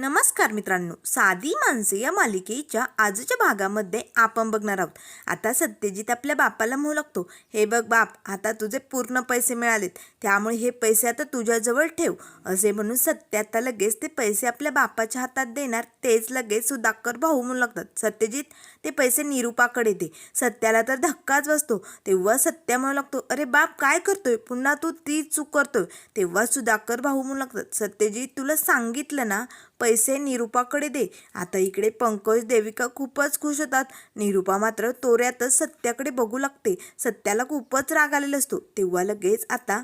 नमस्कार मित्रांनो साधी माणसे या मालिकेच्या आजच्या भागामध्ये आपण बघणार आहोत. आता सत्यजित आपल्या बापाला म्हणू लागतो. हे बघ बाप आता तुझे पूर्ण पैसे मिळालेत. त्यामुळे हे पैसे आता तुझ्याजवळ ठेव. असे म्हणून सत्य आता लगेच ते पैसे आपल्या बापाच्या हातात देणार. तेच लगेच सुधाकर भाऊ म्हणू लागतात. सत्यजित ते पैसे निरूपाकडे दे. सत्याला तर धक्काच बसतो. तेव्हा सत्या म्हणू लागतो अरे बाप काय करतोय? पुन्हा तू ती चूक करतोय. तेव्हा सुधाकर भाऊ म्हणू लागतात सत्यजित तुला सांगितलं ना पैसे निरूपाकडे दे. आता इकडे पंकज देविका खूपच खुश होतात. निरूपा मात्र तोऱ्यातच सत्याकडे बघू लागते. सत्याला खूपच राग आलेला असतो. तेव्हा लगेच आता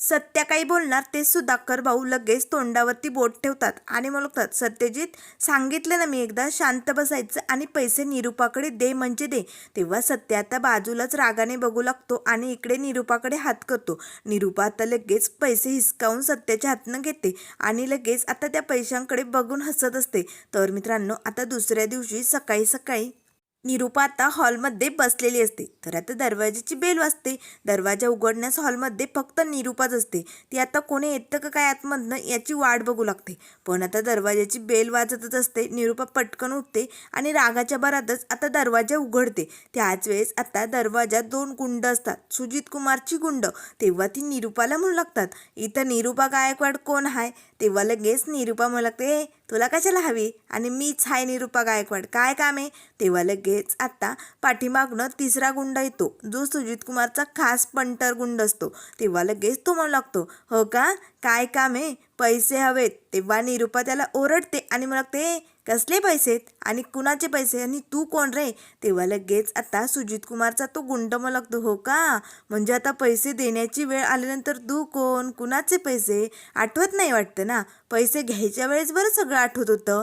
सत्या काही बोलणार ते सुधाकर भाऊ लगेच तोंडावरती बोट ठेवतात आणि म्हणतात सत्यजित सांगितलं ना मी एकदा शांत बसायचं आणि पैसे निरूपाकडे दे म्हणजे दे. तेव्हा सत्य आता बाजूलाच रागाने बघू लागतो आणि इकडे निरूपाकडे हात करतो. निरूपा आता लगेच पैसे हिसकावून सत्याच्या हातनं घेते आणि लगेच आता त्या पैशांकडे बघून हसत असते. तर मित्रांनो आता दुसऱ्या दिवशी सकाळी सकाळी निरुपा आता हॉलमध्ये बसलेली असते. तर आता दरवाजाची बेल वाजते. दरवाजा उघडण्यास हॉलमध्ये फक्त निरुपाच असते. ती आता कोणी येतं का काय आतमधनं याची वाट बघू लागते. पण आता दरवाजाची बेल वाजतच असते. निरुपा पटकन उठते आणि रागाच्या भरातच आता दरवाजा उघडते. त्याच वेळेस आता दरवाजात दोन गुंड असतात. सुजित कुमारची गुंड. तेव्हा ती निरुपाला म्हणू लागतात. इथं निरुपा गायकवाड कोण आहे तेव्हा लगेच निरूपा मला लागते तुला कशाला हवी? आणि मीच हाय निरूपा गायकवाड. काय काम आहे? तेव्हा लगेच आत्ता पाठीमागनं तिसरा गुंड येतो जो सुजित कुमारचा खास पंटर गुंड असतो. तेव्हा लगेच तो म्हणू लागतो हो का? काय काम आहे? पैसे हवेत तेव्हा निरूपा त्याला ओरडते आणि मग ते कसले पैसे आणि कुणाचे पैसे? आणि तू कोण रे? तेव्हा लगेच आता सुजित कुमारचा तो गुंड मग हो का? म्हणजे आता पैसे देण्याची वेळ आल्यानंतर तू कोण? कुणाचे पैसे? आठवत नाही वाटतं ना? पैसे घ्यायच्या वेळेस बरं सगळं आठवत होतं.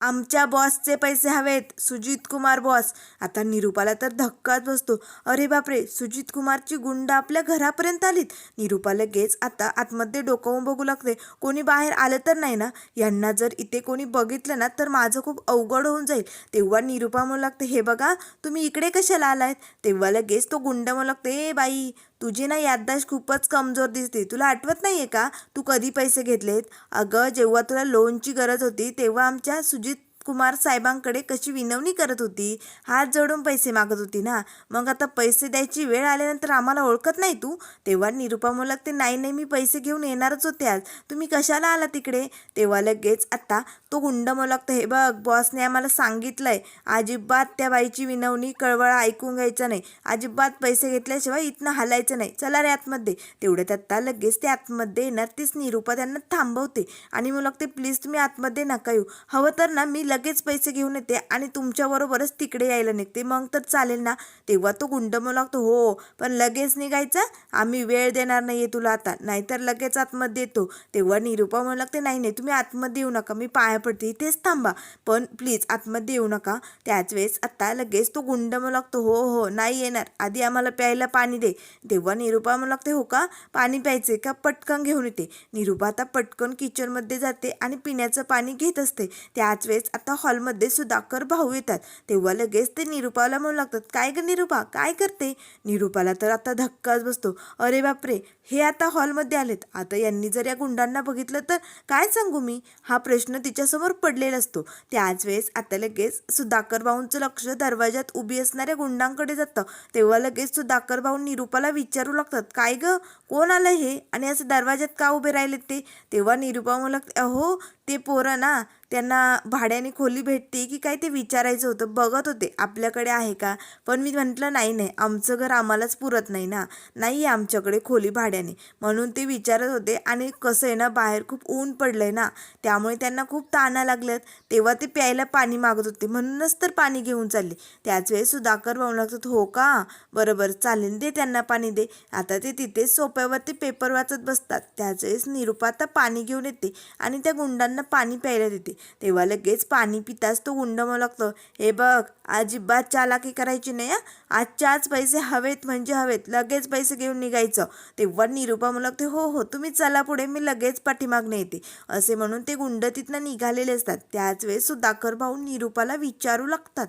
आमच्या बॉसचे पैसे हवेत सुजित कुमार बॉस. आता निरूपाला तर धक्काच बसतो. अरे बापरे सुजित कुमारची गुंड आपल्या घरापर्यंत आलीत. निरूपा लगेच आता आतमध्ये डोकावून बघू लागते. कोणी बाहेर आलं तर नाही ना? यांना जर इथे कोणी बघितलं ना तर माझं खूप अवघड होऊन जाईल. तेव्हा निरूपा म्हणू लागते हे बघा तुम्ही इकडे कशाला आलायत? तेव्हा लगेच तो गुंड म्हणू लागते ए बाई तुझी ना याददाश खूपच कमजोर दिसते. तुला आठवत नाही आहे का? तू कधी पैसे घेतलेत? अगं जेव्हा तुला लोनची गरज होती तेव्हा आमच्या सुजित कुमार साहेबांकडे कशी विनवणी करत होती? हात जोडून पैसे मागत होती ना? मग आता पैसे द्यायची वेळ आल्यानंतर आम्हाला ओळखत नाही तू? तेव्हा निरुपा मुलक ते नाही नाही मी पैसे घेऊन येणारच होते आज. तुम्ही कशाला आला तिकडे? तेव्हा लगेच आता तो गुंड म्हणू हे बघ बॉसने आम्हाला सांगितलंय. अजिबात त्या बाईची विनवणी कळवळा ऐकून घ्यायचं नाही. अजिबात पैसे घेतल्याशिवाय इथनं हलायचं नाही. चला रे आतमध्ये. तेवढ्यात आत्ता लगेच ते आतमध्ये येणार तीच निरुपा त्यांना थांबवते. आणि मग ते प्लीज तुम्ही आतमध्ये नका येऊ. हवं तर ना मी लगेच पैसे घेऊन येते आणि तुमच्याबरोबरच तिकडे यायला निघते. मग तर चालेल ना? तेव्हा तो गुंड म्हणू लागतो. हो पण लगेच निघायचं? आम्ही वेळ देणार नाही आहे तुला आता. नाहीतर लगेच आतमध्ये येतो. तेव्हा निरूपा म्हणू लागते नाही नाही तुम्ही आतमध्ये येऊ नका. मी पाया पडते. इथेच थांबा. पण प्लीज आतमध्ये येऊ नका. त्याच वेळेस आत्ता लगेच तो गुंड म्हणू लागतो. हो हो नाही येणार. आधी आम्हाला प्यायला पाणी दे. तेव्हा निरूपा म्हणू लागते हो का? पाणी प्यायचे का? पटकन घेऊन येते. निरूपा आता पटकन किचनमध्ये जाते आणि पिण्याचं पाणी घेत असते. त्याच वेळेस आता हॉलमध्ये सुधाकर भाऊ येतात. तेव्हा लगेच ते निरूपाला म्हणू लागतात काय ग निरूपा? काय करते? निरूपाला तर आता धक्काच बसतो. अरे बापरे हे आता हॉलमध्ये आलेत. आता यांनी जर या गुंडांना बघितलं तर काय सांगू मी? हा प्रश्न तिच्यासमोर पडलेला असतो. त्याच वेळेस आता लगेच सुधाकर भाऊंचं लक्ष दरवाजात उभी असणाऱ्या गुंडांकडे जातं. तेव्हा लगेच सुधाकर भाऊ निरूपाला विचारू लागतात काय ग? कोण आलं हे? आणि असं दरवाजात का उभे राहिलेत ते? तेव्हा निरूपा म्हणू लागते अहो ते पोरं ना त्यांना भाड्याने खोली भेटते की काय ते विचारायचं होतं. बघत होते आपल्याकडे आहे का? पण मी म्हटलं नाही नाही आमचं घर आम्हालाच पुरत नाही ना. नाही आहे आमच्याकडे खोली भाड्याने. म्हणून ते विचारत होते आणि कसं आहे ना बाहेर खूप ऊन पडलं आहे ना त्यामुळे त्यांना खूप ताना लागल्यात. तेव्हा ते प्यायला पाणी मागत होते म्हणूनच तर पाणी घेऊन चालले. त्याच वेळेस सुधाकर भाऊ लागतात हो का? बरं बरं चालेल दे त्यांना पाणी दे. आता ते तिथेच सोप्यावरती पेपर वाचत बसतात. त्याच वेळेस निरूपा आता पाणी घेऊन येते आणि त्या गुंडांना पाणी प्यायला देते. तेव्हा लगेच पाणी पिताच तो गुंड लागतो हे बघ अजिबात चालाकी करायची नाही हं. आजच्या आज पैसे हवेत म्हणजे हवेत. लगेच पैसे घेऊन निघायचं. तेव्हा निरूपा मग लागते हो हो तुम्ही चला पुढे मी लगेच पाठीमागणे येते. असे म्हणून ते गुंड तिथनं निघालेले असतात. त्याच वेळेस सुधाकर भाऊ निरूपाला विचारू लागतात.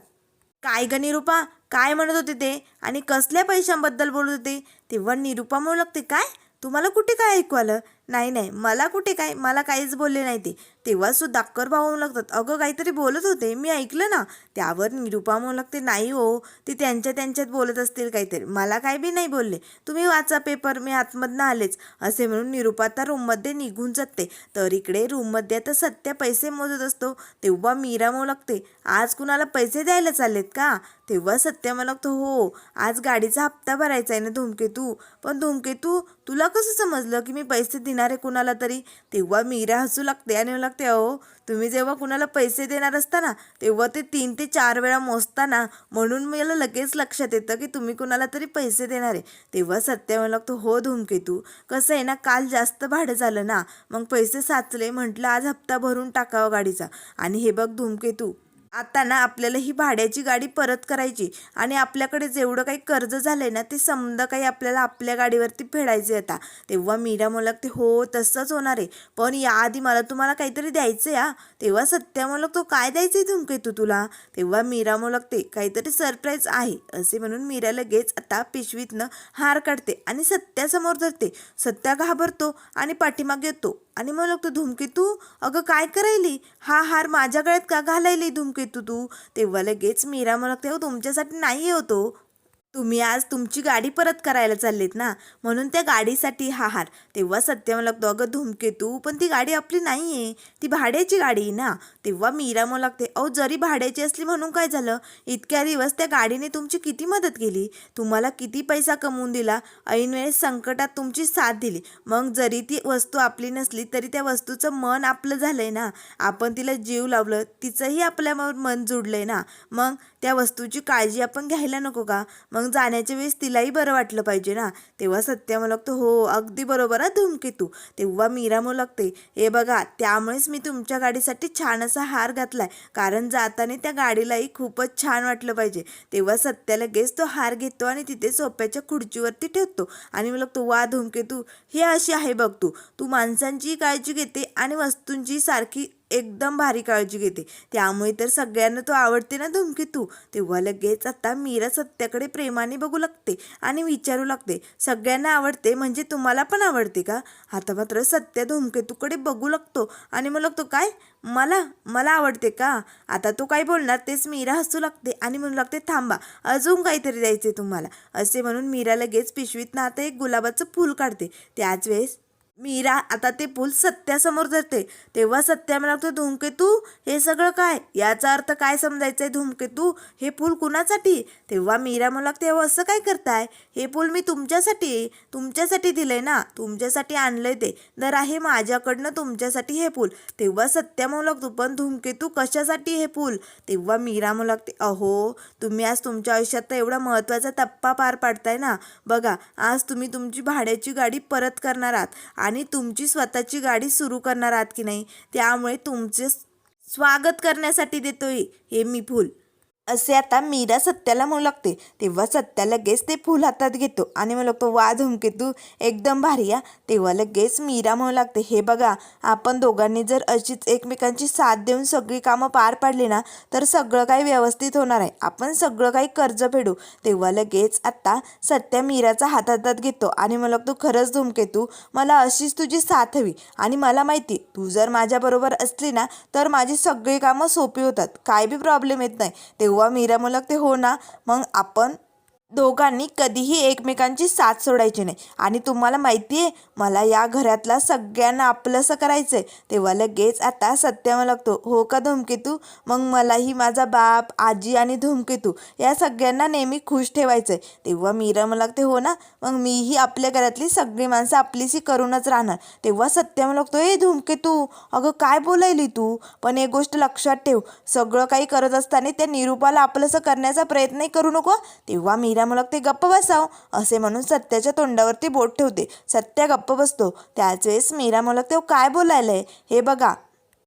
काय ग निरूपा? काय म्हणत होते ते? आणि कसल्या पैशांबद्दल बोलत होते? तेव्हा निरूपा म्हणू लागते काय? तुम्हाला कुठे काय ऐकू आलं? नाही नाही. मला कुठे काय मला काहीच बोलले नाही ते. तेव्हा सुद्धा अक्कर भाऊ लागतात. अगं काहीतरी बोलत होते. मी ऐकलं ना. त्यावर निरुपा म्हणू लागते नाही हो ते त्यांच्या त्यांच्यात बोलत असतील काहीतरी. मला काय बी नाही बोलले. तुम्ही वाचा पेपर मी आतमधनं आलेच. असे म्हणून निरुपा आता रूममध्ये निघून जाते. तर इकडे रूममध्ये आता सत्य पैसे मोजत असतो. तेव्हा मीरा म्हणू लागते आज कुणाला पैसे द्यायला चाललेत का? तेव्हा सत्य म्हणू लागतो हो आज गाडीचा हप्ता भरायचा आहे ना धूमकेतू. पण धूमकेतू तुला कसं समजलं की मी पैसे देणार आहे कुणाला तरी तेव्हा मीरा हसू लागते आणि लागते अहो तुम्ही जेव्हा कुणाला पैसे देणार असता ना तेव्हा ते तीन ते चार वेळा मोजता ना म्हणून मला लगेच लक्षात येतं की तुम्ही कुणाला तरी पैसे देणार आहे. तेव्हा सत्य म्हणू लागतो हो धूमकेतू कसं आहे ना काल जास्त भाडं झालं ना मग पैसे साचले म्हटलं आज हप्ता भरून टाकावा गाडीचा. आणि हे बघ धूमकेतू आता ना आपल्याला ही भाड्याची गाडी परत करायची आणि आपल्याकडे जेवढं काही कर्ज झालंय ना ते समजा काही आपल्याला आपल्या गाडीवरती फेडायचे आता. तेव्हा मीरा मला ते हो तसंच होणार आहे. पण याआधी मला तुम्हाला काहीतरी द्यायचं आहे हा. तेव्हा सत्या मला तो काय द्यायचं आहे धुमकेतू तुला? तेव्हा मीरा मला ते काहीतरी सरप्राईज आहे असे म्हणून मीरा लगेच आता पिशवीतनं हार काढते आणि सत्यासमोर धरते. सत्या घाबरतो आणि पाठीमागे येतो. आणि मग लागतो धुमकेतू अगं काय करायली? हा हार माझ्या गळ्यात का घालायली धुमकेतू तू? तेव्हा लगेच मीरा म्हणत लागते, "हो, तुमच्यासाठी नाही होतो. तुम्ही आज तुमची गाडी परत करायला चाललेत ना? म्हणून त्या गाडीसाठी हा हार तेव्हा सत्य लागतो अगं धुमकेतू पण ती गाडी आपली नाही आहे ती भाड्याची गाडी आहे ना? तेव्हा मीरा मला लागते अहो जरी भाड्याची असली म्हणून काय झालं? इतक्या दिवस त्या गाडीने तुमची किती मदत केली? तुम्हाला किती पैसा कमवून दिला? ऐनवेळेस संकटात तुमची साथ दिली. मग जरी ती वस्तू आपली नसली तरी त्या वस्तूचं मन आपलं झालं आहे ना? आपण तिला जीव लावलं तिचंही आपल्यावर मन जुडलं आहे ना? मग त्या वस्तूची काळजी आपण घ्यायला नको का? मग जाण्याच्या वेळेस तिलाही बरं वाटलं पाहिजे ना? तेव्हा सत्या मला लागतो हो अगदी बरोबर हा धूमकेतू तेव्हा मीरा मला लागते हे बघा त्यामुळेच मी तुमच्या गाडीसाठी छान असा हार घातलाय. कारण जाताना त्या गाडीलाही खूपच छान वाटलं पाहिजे. तेव्हा सत्या लगेच तो हार घेतो आणि तिथे सोप्याच्या खुर्चीवरती ठेवतो. आणि मला लागतो वा धूमकेतू हे अशी आहे बघ तू. तू माणसांची काळजी घेते आणि वस्तूंची सारखी एकदम भारी काळजी घेते. त्यामुळे तर सगळ्यांना तो आवडते ना धुमकेतू. तेव्हा लगेच आता मीरा सत्याकडे प्रेमाने बघू लागते आणि विचारू लागते. सगळ्यांना आवडते म्हणजे तुम्हाला पण आवडते का? आता मात्र सत्य धुमकेतूकडे बघू लागतो आणि मग लागतो काय? मला? मला आवडते का? आता तो काय बोलणार? तेच मीरा हसू लागते आणि म्हणू लागते थांबा अजून काहीतरी द्यायचे तुम्हाला. असे म्हणून मीरा लगेच पिशवीतनं आता एक गुलाबाचं फूल काढते. त्याच वेळेस मीरा आता ते पूल सत्यासमोर धरते. तेव्हा सत्या मला धूमकेतू हे सगळं काय? याचा अर्थ काय समजायचंय धूमकेतू हे पूल कुणासाठी? तेव्हा मीरा मला लागते असं काय करताय? हे पूल मी तुमच्यासाठी तुमच्यासाठी दिलंय ना? तुमच्यासाठी आणलंय ते. तर आहे माझ्याकडनं तुमच्यासाठी हे पूल. तेव्हा सत्या म्हणू लागतो पण धूमकेतू कशासाठी हे पूल? तेव्हा मीरा म्हणू लागते अहो तुम्ही आज तुमच्या आयुष्यात तर एवढा महत्त्वाचा टप्पा पार पाडताय ना? बघा आज तुम्ही तुमची भाड्याची गाडी परत करणार आहात. आणि तुमची स्वतःची गाडी सुरू करणार आहात की नाही? त्यामुळे तुमचे स्वागत करण्यासाठी देतोय हे मी फूल. असे आता मीरा सत्याला म्हणू लागते. तेव्हा सत्या लगेच ते फूल हातात घेतो आणि म्हणू लागतो वा धूमकेतू एकदम भारी या तेव्हा लगेच मीरा म्हणू लागते हे बघा आपण दोघांनी जर अशीच एकमेकांची साथ देऊन सगळी कामं पार पाडली ना तर सगळं काही व्यवस्थित होणार आहे. आपण सगळं काही कर्ज फेडू. तेव्हा लगेच आता सत्या मीराचा हात हातात घेतो आणि मला लागतो खरंच धुमकेतू मला अशीच तुझी साथ हवी. आणि मला माहिती तू जर माझ्याबरोबर असली ना तर माझी सगळी कामं सोपी होतात. काय बी प्रॉब्लेम येत नाही. तेव्हा मीरा मला लागते हो ना. मग आपण दोघांनी कधीही एकमेकांची साथ सोडायची नाही. आणि तुम्हाला माहिती आहे मला या घरातला सगळ्यांना आपलंसं करायचं आहे तेव्हा लगेच आता सत्यम लागतो. हो का धूमकेतू? मग मलाही माझा बाप आजी आणि धुमकेतू या सगळ्यांना नेहमी खुश ठेवायचं आहे तेव्हा मीरा मला लागते हो ना? मग मीही आपल्या घरातली सगळी माणसं आपलीशी करूनच राहणार. तेव्हा सत्यम लागतो हे धूमकेतू अगं काय बोलायली तू? पण एक गोष्ट लक्षात ठेव. सगळं काही करत असताना त्या निरूपाला आपलंसं करण्याचा प्रयत्नही करू नको. तेव्हा मीरा मला ते गप्प बसाव असे म्हणून सत्याच्या तोंडावरती बोट ठेवते. सत्या गप्प बसतो. त्याच वेळेस मीरा मला तेव्हा काय बोलायलंय? हे बघा.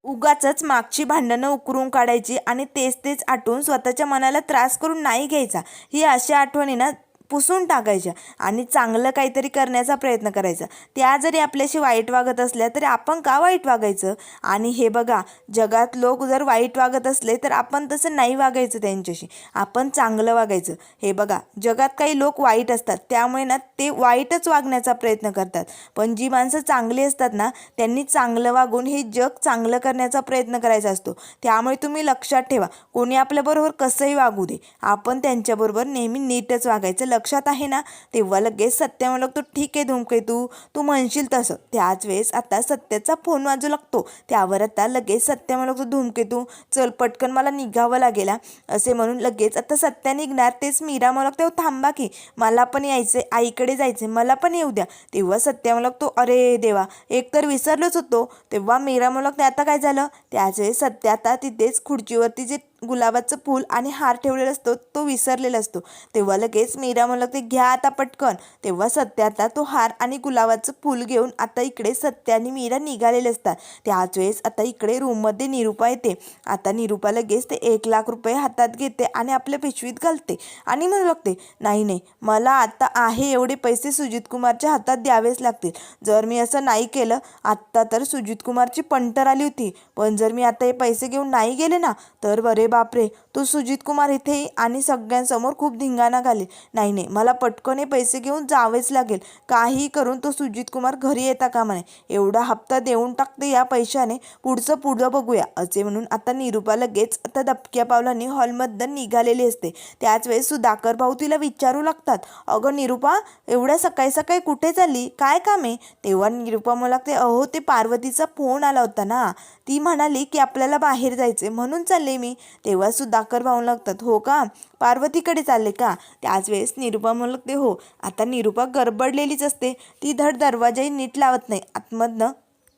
उगाच मागची भांडणं उकरून काढायची आणि तेच तेच आठवून स्वतःच्या मनाला त्रास करून नाही घ्यायचा. ही अशा आठवणी ना पुसून टाकायच्या आणि चांगलं काहीतरी करण्याचा प्रयत्न करायचा. त्या जरी आपल्याशी वाईट वागत असल्या तरी आपण का वाईट वागायचं? आणि हे बघा जगात लोक जर वाईट वागत असले तर आपण तसं नाही वागायचं त्यांच्याशी. आपण चांगलं वागायचं. हे बघा जगात काही लोक वाईट असतात. त्यामुळे ना ते वाईटच वागण्याचा प्रयत्न करतात. पण जी माणसं चांगली असतात ना त्यांनी चांगलं वागून हे जग चांगलं करण्याचा प्रयत्न करायचा असतो. त्यामुळे तुम्ही लक्षात ठेवा कोणी आपल्याबरोबर कसंही वागू दे आपण त्यांच्याबरोबर नेहमी नीटच वागायचं लक्षात आहे ना? तेव्हा लगेच सत्य म्हणलं तू ठीक आहे धूमकेतू तू म्हणशील तसं. त्याच वेळेस आता सत्याचा फोन वाजू लागतो. त्यावर आता लगेच सत्य म्हणलं तो धूमकेतू चल पटकन मला निघावं लागेल असे म्हणून लगेच आता सत्या निघणार तेच मीरा म्हणत तेव्हा थांबा की मला पण यायचं आईकडे जायचं मला पण येऊ द्या. तेव्हा सत्या म्हणत तो अरे देवा एक तर विसरलोच होतो. तेव्हा मीरा म्हणत आता काय झालं? त्याच वेळेस सत्या आता तिथेच खुर्चीवरती जे गुलाबाचं फूल आणि हार ठेवलेला असतो तो विसरलेला असतो. तेव्हा लगेच मीरा म्हणलं ते घ्या आता पटकन. तेव्हा सत्या आता तो हार आणि गुलाबाचं फूल घेऊन आता इकडे सत्या आणि मीरा निघालेले असतात. त्याच वेळेस आता इकडे रूममध्ये निरूपा येते. आता निरूपा लगेच ते एक लाख रुपये हातात घेते आणि आपल्या पिशवीत घालते आणि म्हणू लागते नाही नाही मला आता आहे एवढे पैसे सुजित कुमारच्या हातात द्यावेच लागतील. जर मी असं नाही केलं आत्ता तर सुजित कुमारची पंटर आली होती. पण जर मी आता हे पैसे घेऊन नाही गेले ना तर बरे बापरे. तो सुजित कुमार इथे आणि सगळ्यांसमोर खूप धिंगाणा घालेल. नाही नाही मला पटकन हे पैसे घेऊन जावेच लागेल. काही करून तो सुजित कुमार घरी येता कामा नये. एवढा हप्ता देऊन टाकते या पैशाने पुढचं पुढं बघूया. असे म्हणून आता निरूपा लगेच आता दबक्या पावलांनी हॉलमधनं निघालेली असते. त्याच वेळेस सुधाकर भाऊ तिला विचारू लागतात. अगं निरूपा एवढ्या सकाळी सकाळी कुठे चालली? काय काम आहे? तेव्हा निरूपा मला लागते अहो ते पार्वतीचा फोन आला होता ना. ती म्हणाली की आपल्याला बाहेर जायचे म्हणून चालले मी. तेव्हा साखर भाऊ लागतात. हो का? पार्वतीकडे चालले का? त्याच वेळेस निरूपा म्हणू लागते हो आता निरूपा गडबडलेलीच असते. ती धड दरवाजाही नीट लावत नाही. आतमधनं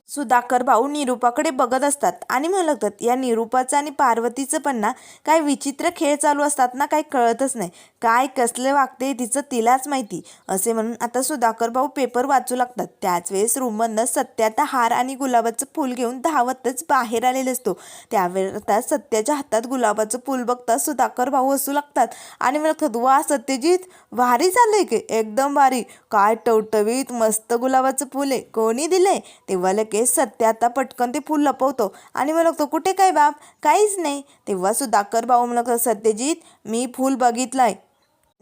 सुधाकर भाऊ निरूपाकडे बघत असतात आणि म्हणतात या निरूपाचं आणि पार्वतीचं पण ना काय विचित्र खेळ चालू असतात ना काही कळतच नाही. काय कसले वागते तिचं तिलाच माहिती. असे म्हणून आता सुधाकर भाऊ पेपर वाचू लागतात. त्याच वेळेस रूममधनं सत्याचा हार आणि गुलाबाचं फूल घेऊन धावतच बाहेर आलेले असतो. त्यावेळेस सत्याच्या हातात गुलाबाचं फूल बघता सुधाकर भाऊ असू लागतात आणि म्हणतात वा सत्यजित भारी चाललंय की एकदम भारी. काय टवटवीत मस्त गुलाबाचं फूल आहे. कोणी दिलंय? तेव्हा लगेच सत्य आता पटकन ते फूल लपवतो. आणि मग लागतो कुठे काय बाप? काहीच नाही. तेव्हा सुधाकर भाऊ म्हणतो सत्यजित मी फूल बघितलंय.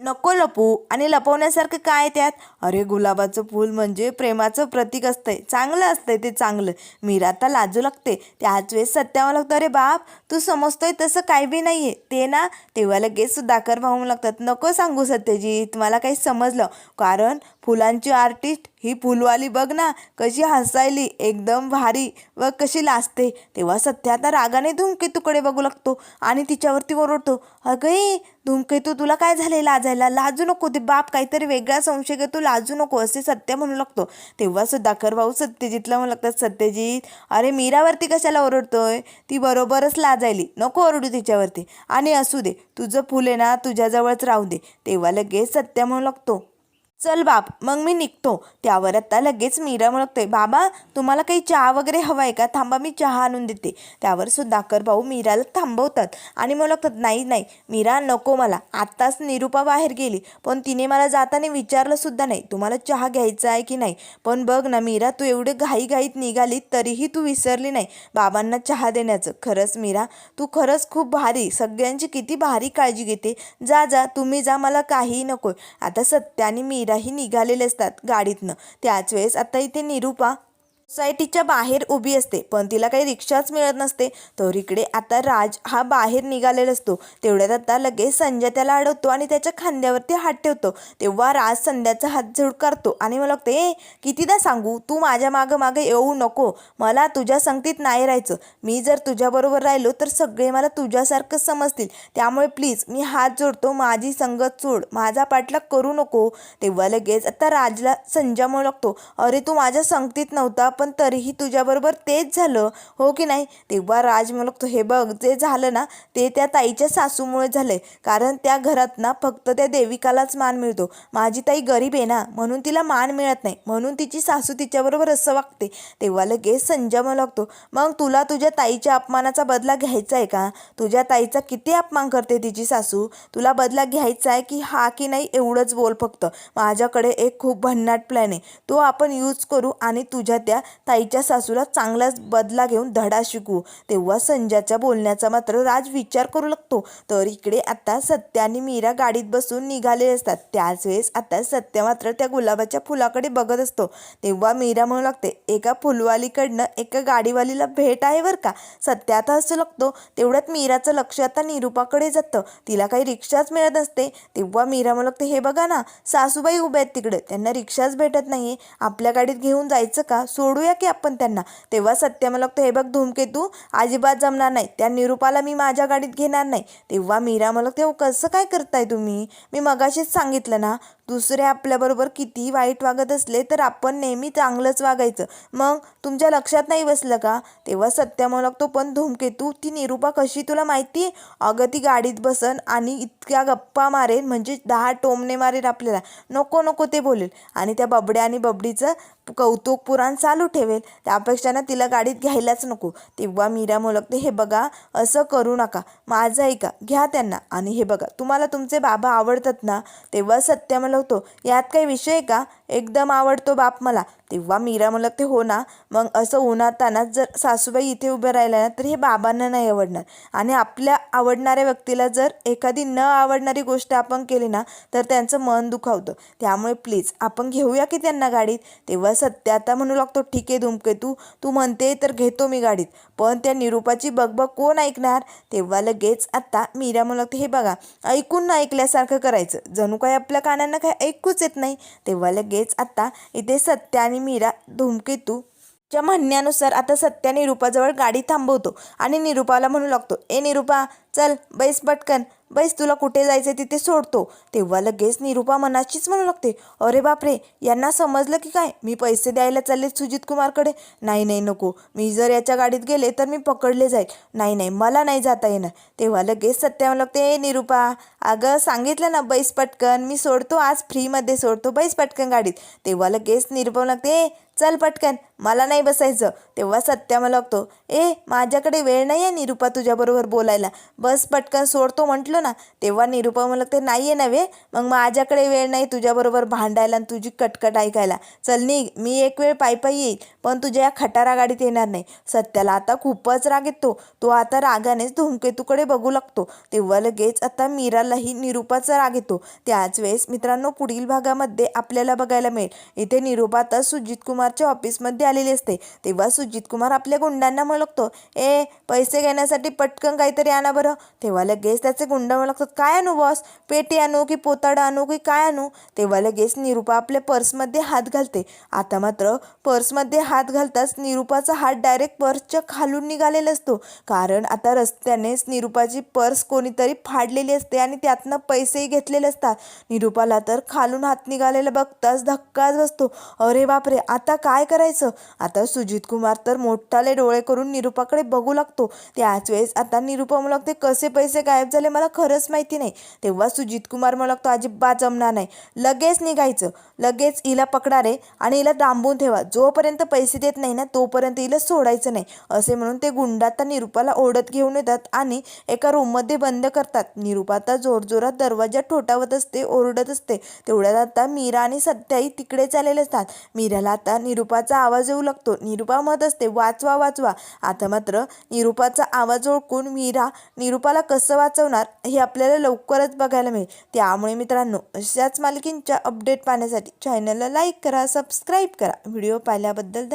नको लपू आणि लपवण्यासारखं काय त्यात? अरे गुलाबाचं फूल म्हणजे प्रेमाचं प्रतीक असतंय. चांगलं असतंय ते चांगलं. मीरा आता लाजू लागते. त्याच वेळेस सत्यावर लागतं अरे बाप तू समजतोय तसं काय बी नाही आहे ते ना? तेव्हा लगेच सुधाकर भाऊ लागतात नको सांगू सत्यजीत मला काही समजलं. कारण फुलांची आर्टिस्ट ही फुलवाली बघ ना कशी हसायली एकदम भारी व कशी लाजते. तेव्हा सत्य आता रागाने धूमकेतूकडे बघू लागतो आणि तिच्यावरती ओरडतो अगं धूमकेतू तुला काय झाले लाजायला? लाजू नको ते बाप काहीतरी वेगळा संशय घेतो लाजू नको असे सत्य म्हणू लागतो. तेव्हा सुधाकर भाऊ सत्यजितला म्हणू लागतात सत्यजित अरे मीरावरती कशाला ओरडतोय? ती बरोबरच लाजायली. नको ओरडू तिच्यावरती. आणि असू दे तुझं फुले आहे ना तुझ्याजवळच राहू दे. तेव्हा लगेच सत्य म्हणू लागतो चल बाप मग मी निघतो. त्यावर आता लगेच मीरा म्हणते बाबा तुम्हाला काही चहा वगैरे हवा आहे का? थांबा मी चहा आणून देते. त्यावर सुधाकर भाऊ मीराला थांबवतात आणि मग नाही नाही मीरा नको मला. आत्ताच निरूपा बाहेर गेली. पण तिने मला जाताना विचारलंसुद्धा नाही. तुम्हाला चहा घ्यायचा आहे की नाही? पण बघ ना मीरा तू एवढे घाईघाईत निघाली तरीही तू विसरली नाही बाबांना चहा देण्याचं. खरंच मीरा तू खरंच खूप भारी. सगळ्यांची किती भारी काळजी घेते. जा जा तुम्ही जा मला काहीही नको आता सत्याने मीरा मीराही निघालेले असतात गाडीतनं. त्याच वेळेस आता इथे निरूपा सोसायटीच्या बाहेर उभी असते पण तिला काही रिक्षाच मिळत नसते. तर इकडे आता राज हा बाहेर निघालेला असतो. तेवढ्यात आता लगेच संजय त्याला अडवतो आणि त्याच्या खांद्यावरती हात ठेवतो. तेव्हा राज संध्याचा हात झुड करतो आणि मला लागते ए कितीदा सांगू? तू माझ्या मागं मागं येऊ नको. मला तुझ्या संगतीत नाही राहायचं. मी जर तुझ्याबरोबर राहिलो तर सगळे मला तुझ्यासारखं समजतील. त्यामुळे प्लीज मी हात जोडतो. माझी संगत सोड. माझा पाठलाग करू नको. तेव्हा लगेच आता राजला संजय म्हणू लागतो अरे तू माझ्या संगतीत नव्हता पण पण तरीही तुझ्याबरोबर तेच झालं हो की नाही? तेव्हा राज म्हणतो हे बघ जे झालं ना ते त्या ताईच्या सासूमुळे झालंय. कारण त्या घरात ना फक्त त्या देविकालाच मान मिळतो. माझी ताई गरीब आहे ना म्हणून तिला मान मिळत नाही. म्हणून तिची सासू तिच्याबरोबर असं वागते. तेव्हा लगेच संजय म्हणू लागतो मग तुला तुझ्या ताईच्या अपमानाचा बदला घ्यायचा आहे का? तुझ्या ताईचा किती अपमान करते तिची सासू? तुला बदला घ्यायचा आहे की हा की नाही एवढंच बोल फक्त. माझ्याकडे एक खूप भन्नाट प्लॅन आहे. तो आपण यूज करू आणि तुझ्या त्या ताईच्या सासूला चांगलाच बदला घेऊन धडा शिकू. तेव्हा संजयच्या बोलण्याचा मात्र राज विचार करू लागतो. तर इकडे आता सत्य आणि मीरा गाडीत बसून निघाले असतात. त्याच वेळेस आता सत्य मात्र त्या गुलाबाच्या फुलाकडे बघत असतो. तेव्हा मीरा म्हणू लागते एका फुलवालीकडनं एका गाडीवालीला भेट आहे बरं का? सत्य आता असू लागतो. तेवढ्यात मीराचं लक्ष आता निरूपाकडे जातं. तिला काही रिक्षाच मिळत असते तेव्हा मीरा म्हणू लागते हे बघा ना सासूबाई उभ्या आहेत तिकडे. त्यांना रिक्षाच भेटत नाही आपल्या गाडीत घेऊन जायचं का? सोडूया की आपण त्यांना? तेव्हा सत्य मला हे बघ धूमकेतू अजिबात जमणार नाही. त्या निरूपाला मी माझ्या गाडीत घेणार नाही. तेव्हा मीरा मला तेव्हा कसं काय करताय तुम्ही? मी मगाशीच सांगितलं ना दुसरे आपल्याबरोबर कितीही वाईट वागत असले तर आपण नेहमी चांगलंच वागायचं. मग तुमच्या लक्षात नाही बसलं का? तेव्हा सत्य मला लागतो पण धूमकेतू ती निरूपा कशी तुला माहिती? आहे अगं ती गाडीत बसन आणि इतक्या गप्पा मारेन म्हणजे दहा टोमने मारेल आपल्याला. नको नको ते बोलेल. आणि त्या बबड्या आणि बबडीचं कौतुक पुराण चालू ठेवेल. त्यापेक्षा ना तिला गाडीत घ्यायलाच नको. तेव्हा मीरा मोलकते हे बघा असं करू नका. माझं ऐका घ्या त्यांना. आणि हे बघा तुम्हाला तुमचे बाबा आवडतात ना? तेव्हा सत्य म्हणतो यात काही विषय आहे का? एकदम आवडतो बाप मला. तेव्हा मीरा म्हणते हो ना. मग असं उन्हातानाच जर सासूबाई इथे उभं राहिल्या ना तर हे बाबांना नाही आवडणार. आणि आपल्या आवडणाऱ्या व्यक्तीला जर एखादी न आवडणारी गोष्ट आपण केली ना तर त्यांचं मन दुखावतं. त्यामुळे प्लीज आपण घेऊया की त्यांना गाडीत? तेव्हा सत्य आता म्हणू लागतो ठीक आहे धुमके तू तू म्हणते तर घेतो मी गाडीत. पण त्या निरूपाची बगबग कोण ऐकणार? तेव्हा लगेच आता मीरा म्हणू लागते हे बघा ऐकून न ऐकल्यासारखं करायचं. जणू काही आपल्या कानांना काही ऐकूच येत नाही. तेव्हा लगेच आता इथे सत्य आणि आणि मीरा धूमकेतू च्या म्हणण्यानुसार आता सत्या निरूपाजवळ गाडी थांबवतो आणि निरूपाला म्हणू लागतो ए निरूपा चल बैस पटकन. बैस तुला कुठे जायचं तिथे सोडतो. तेव्हा लगेच निरूपा मनाचीच म्हणू लागते अरे बापरे यांना समजलं की काय? मी पैसे द्यायला चालले सुजित कुमारकडे? नाही नाही नको. मी जर याच्या गाडीत गेले तर मी पकडले जाईल. नाही नाही मला नाही जाता येणार. तेव्हा लगेच सत्या म्हणू लागते ए निरूपा अगं सांगितलं ना बैस पटकन मी सोडतो आज फ्रीमध्ये सोडतो बैस पटकन गाडीत. तेव्हा लगेच निरूपा लागते ए चल पटकन मला नाही बसायचं. तेव्हा सत्या मला लागतो ए माझ्याकडे वेळ नाही आहे निरूपा तुझ्याबरोबर बोलायला. बस पटकन सोडतो म्हटलं ना तेव्हा निरूपा मला ते नाही आहे नव्हे मग माझ्याकडे वेळ नाही तुझ्याबरोबर भांडायला आणि तुझी कटकट ऐकायला. चल निघ मी एक वेळ पायपाई पायी येईल पण तुझ्या या खटारा गाडीत येणार नाही. सत्याला आता खूपच राग येतो. तो आता रागानेच धूमकेतूकडे बघू लागतो. तेव्हा लगेच आता मीरालाही निरुपाचा राग येतो. त्याच वेळेस मित्रांनो पुढील भागामध्ये आपल्याला बघायला मिळेल. इथे निरुपा आता सुजित कुमारच्या ऑफिसमध्ये आलेली असते. तेव्हा सुजित कुमार आपल्या गुंडांना म्हणतो ए पैसे घेण्यासाठी पटकन काहीतरी आणा बरं. तेव्हा लगेच त्याचे गुंड लागतात काय आणू बॉस पेटी आणू की पोताडं आणू की काय आणू? तेव्हा लगेच निरूपा आपल्या पर्समध्ये हात घालते. आता मात्र पर्समध्ये हात घालताच निरूपाचा हात डायरेक्ट पर्सच्या खालून निघालेला असतो. कारण आता रस्त्यानेच निरूपाची पर्स कोणीतरी फाडलेली असते आणि त्यातनं पैसेही घेतलेले असतात. निरूपाला तर खालून हात निघालेला बघताच धक्काच बसतो. अरे बापरे आता काय करायचं? आता सुजित कुमार तर मोठाले डोळे करून निरूपाकडे बघू लागतो. त्याच वेळेस आता निरूपा मला लागते कसे पैसे गायब झाले मला खरंच माहिती नाही. तेव्हा सुजित कुमार मला तो अजिबात जमणार नाही. लगेच निघायचं. लगेच हिला पकडारे आणि हिला डांबून ठेवा. जोपर्यंत पैसे देत नाही ना तोपर्यंत हिला सोडायचं नाही. असे म्हणून ते गुंड आता निरूपाला ओढत घेऊन येतात आणि एका रूममध्ये बंद करतात. निरूपा आता जोरजोरात दरवाजा ठोठावत असते ओरडत असते. तेवढ्यात आता मीरा आणि सत्याही तिकडे चाललेले असतात. मीराला आता निरूपाचा आवाज येऊ लागतो. निरूपा म्हणत असते वाचवा वाचवा. आता मात्र निरूपाचा आवाज ओळखून मीरा निरूपाला कसं वाचवणार हे आपल्याला लवकरच बघायला मिळेल. त्यामुळे मित्रांनो अशाच मालिकींच्या अपडेट पाहण्यासाठी चॅनलला लाईक करा सबस्क्राईब करा. व्हिडिओ पाहिल्याबद्दल धन्यवाद.